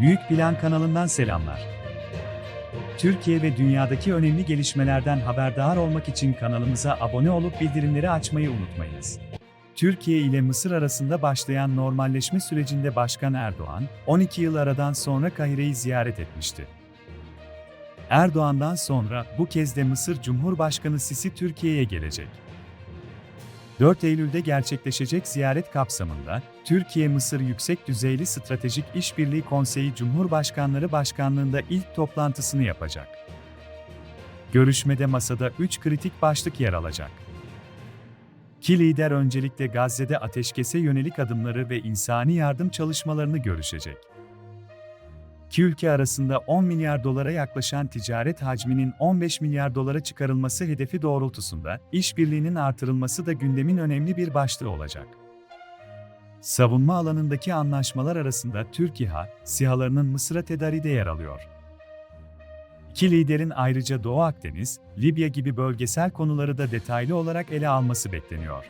Büyük Plan kanalından selamlar. Türkiye ve dünyadaki önemli gelişmelerden haberdar olmak için kanalımıza abone olup bildirimleri açmayı unutmayınız. Türkiye ile Mısır arasında başlayan normalleşme sürecinde Başkan Erdoğan, 12 yıl aradan sonra Kahire'yi ziyaret etmişti. Erdoğan'dan sonra bu kez de Mısır Cumhurbaşkanı Sisi Türkiye'ye gelecek. 4 Eylül'de gerçekleşecek ziyaret kapsamında, Türkiye-Mısır Yüksek Düzeyli Stratejik İşbirliği Konseyi Cumhurbaşkanları Başkanlığında ilk toplantısını yapacak. Görüşmede masada 3 kritik başlık yer alacak. İki lider öncelikle Gazze'de ateşkese yönelik adımları ve insani yardım çalışmalarını görüşecek. İki ülke arasında 10 milyar dolara yaklaşan ticaret hacminin 15 milyar dolara çıkarılması hedefi doğrultusunda işbirliğinin artırılması da gündemin önemli bir başlığı olacak. Savunma alanındaki anlaşmalar arasında Türk İHA, SİHA'larının Mısır'a tedariği de yer alıyor. İki liderin ayrıca Doğu Akdeniz, Libya gibi bölgesel konuları da detaylı olarak ele alması bekleniyor.